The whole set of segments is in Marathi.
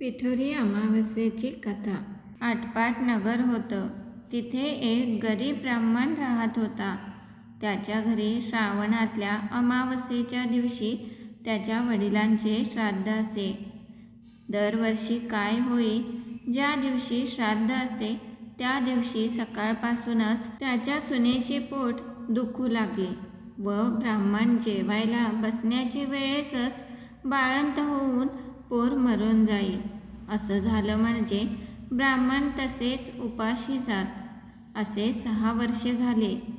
पिठोरी अमावस्येची कथा. आटपाट नगर होतं. तिथे एक गरीब ब्राह्मण राहत होता. त्याच्या घरी श्रावणातल्या अमावस्येच्या दिवशी त्याच्या वडिलांचे श्राद्ध असे. दरवर्षी काय होई ज्या दिवशी श्राद्ध असे त्या दिवशी सकाळपासूनच त्याच्या सुनेचे पोट दुखू लागे व ब्राह्मण जेवायला बसण्याची वेळेसच बाळंत होऊन पोर मरून जाई. असं झालं म्हणजे ब्राह्मण तसेच उपाशी जात. असे सहा वर्षे झाले.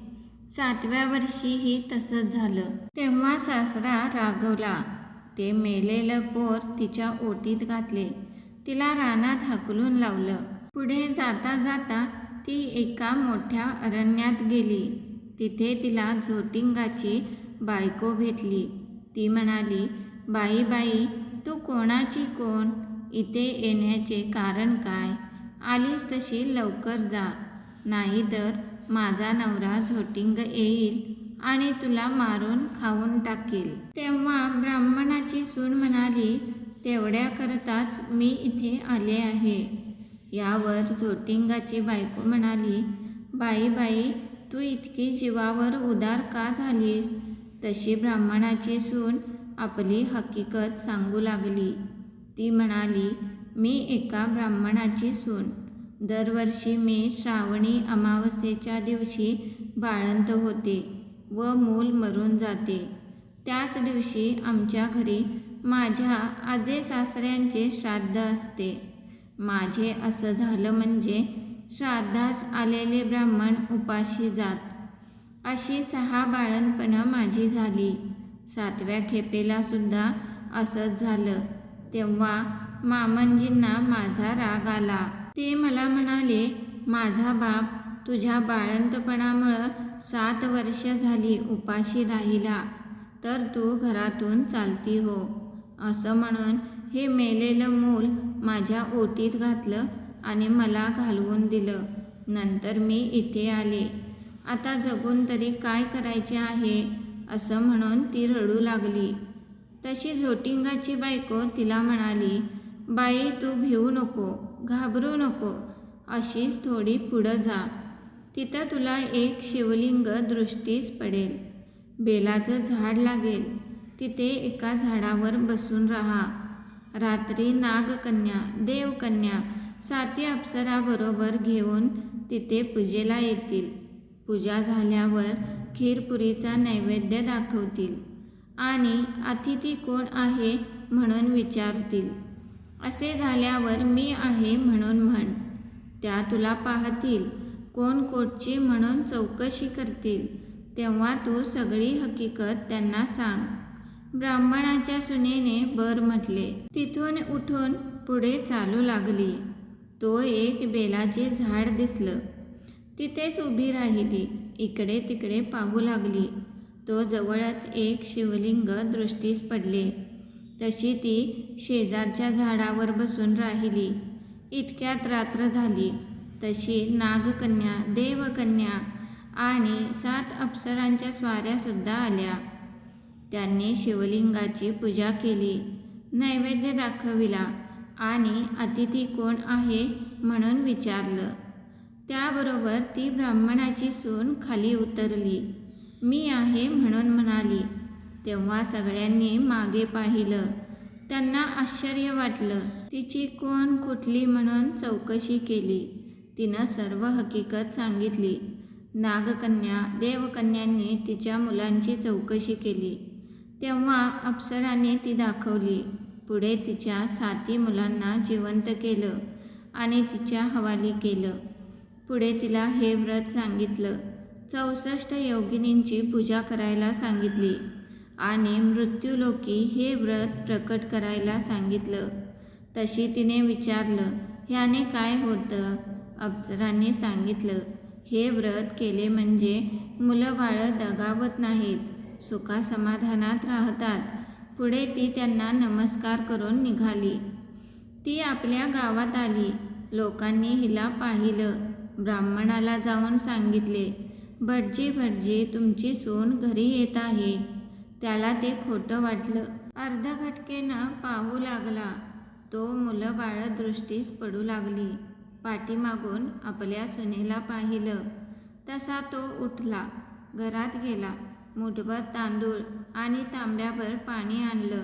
सातव्या वर्षीही तसंच झालं. तेव्हा सासरा रागवला. ते मेलेलं पोर तिच्या ओटीत घातले. तिला रानात हाकलून लावलं. पुढे जाता जाता ती एका मोठ्या अरण्यात गेली. तिथे तिला झोटिंगाची बायको भेटली. ती म्हणाली बाई बाई तू कोणाची कोण? इथे येण्याचे कारण काय? आलीस तशी लवकर जा. नाहीतर माझा नवरा झोटिंग येईल आणि तुला मारून खाऊन टाकेल. तेव्हा ब्राह्मणाची सून म्हणाली तेवढ्याकरताच मी इथे आले आहे. यावर झोटिंगाची बायको म्हणाली बाई बाई तू इतकी जीवावर उदार का झालीस? तशी ब्राह्मणाची सून आपली हकीकत सांगू लागली. ती म्हणाली मी एका ब्राह्मणाची सून. दरवर्षी मी श्रावणी अमावस्येच्या दिवशी बाळंत होते व मूल मरून जाते. त्याच दिवशी आमच्या घरी माझ्या आजे सासऱ्यांचे श्राद्ध असते. माझे असं झालं म्हणजे श्राद्धास आलेले ब्राह्मण उपाशी जात. अशी सहा बाळणपणं माझी झाली. सातव्या खेपेला सुद्धा असंच झालं. तेव्हा मामनजींना माझा राग आला. ते मला म्हणाले माझा बाप तुझ्या बाळंतपणामुळं सात वर्ष झाली उपाशी राहिला तर तू घरातून चालती हो. असं म्हणून हे मेलेलं मूल माझ्या ओटीत घातलं आणि मला घालवून दिलं. नंतर मी इथे आले. आता जगून तरी काय करायचे आहे? असं म्हणून ती रडू लागली. तशी झोटिंगाची बायको तिला म्हणाली बाई तू भिवू नको घाबरू नको अशीच थोडी पुढं जा. तिथं तुला एक शिवलिंग दृष्टीस पडेल. बेलाचं झाड लागेल. तिथे एका झाडावर बसून राहा. रात्री नागकन्या देवकन्या साती अप्सराबरोबर घेऊन तिथे पूजेला येतील. पूजा झाल्यावर खीरपुरीचा नैवेद्य दाखवतील. आणि अतिथी कोण आहे म्हणून विचारतील. असे झाल्यावर मी आहे म्हणून म्हण. त्या तुला पाहतील. कोण कोटची म्हणून चौकशी करतील. तेव्हा तू सगळी हकीकत त्यांना सांग. ब्राह्मणाच्या सुनेने बर म्हटले. तिथून उठून पुढे चालू लागली. तो एक बेलाचे झाड दिसलं. तिथेच उभी राहिली. इकडे तिकडे पाहू लागली. तो जवळच एक शिवलिंग दृष्टीस पडले. तशी ती शेजारच्या झाडावर बसून राहिली. इतक्यात रात्र झाली. तशी नागकन्या देवकन्या आणि सात अप्सरांच्या स्वाऱ्यासुद्धा आल्या. त्यांनी शिवलिंगाची पूजा केली. नैवेद्य दाखविला आणि अतिथी कोण आहे म्हणून विचारलं. त्याबरोबर ती ब्राह्मणाची सून खाली उतरली. मी आहे म्हणून म्हणाली. तेव्हा सगळ्यांनी मागे पाहिलं. त्यांना आश्चर्य वाटलं. तिची कोण कुठली म्हणून चौकशी केली तिनं सर्व हकीकत सांगितली. नागकन्या देवकन्यांनी तिच्या मुलांची चौकशी केली. तेव्हा अप्सराने ती दाखवली. पुढे तिच्या साती मुलांना जिवंत केलं आणि तिच्या हवाली केलं. पुढे तिला हे व्रत सांगितलं. चौसष्ट योगिनींची पूजा करायला सांगितली आणि मृत्यूलोकी हे व्रत प्रकट करायला सांगितलं. तशी तिने विचारलं ह्याने काय होतं? अप्सरांनी सांगितलं हे व्रत केले म्हणजे मुलं बाळं दगावत नाहीत सुखासमाधानात राहतात. पुढे ती त्यांना नमस्कार करून निघाली. ती आपल्या गावात आली. लोकांनी हिला पाहिलं. ब्राह्मणाला जाऊन सांगितले भटजी भटजी तुमची सून घरी येत आहे. त्याला ते खोटं वाटलं. अर्धघटकेनं पाहू लागला. तो मुलं बाळं दृष्टीस पडू लागली. पाठीमागून आपल्या सुनेला पाहिलं. तसा तो उठला. घरात गेला. मुठभर तांदूळ आणि तांब्यावर पाणी आणलं.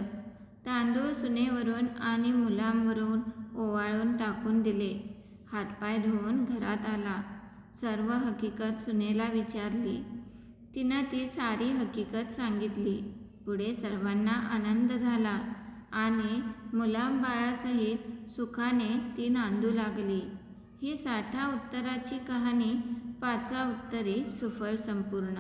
तांदूळ सुनेवरून आणि मुलांवरून ओवाळून टाकून दिले. हातपाय धुवून घरात आला. सर्व हकीकत सुनेला विचारली. तिनं ती सारी हकीकत सांगितली. पुढे सर्वांना आनंद झाला आणि मुलांबाळासहित सुखाने ती नांदू लागली. ही साठा उत्तराची कहाणी पाचा उत्तरी सुफल संपूर्ण.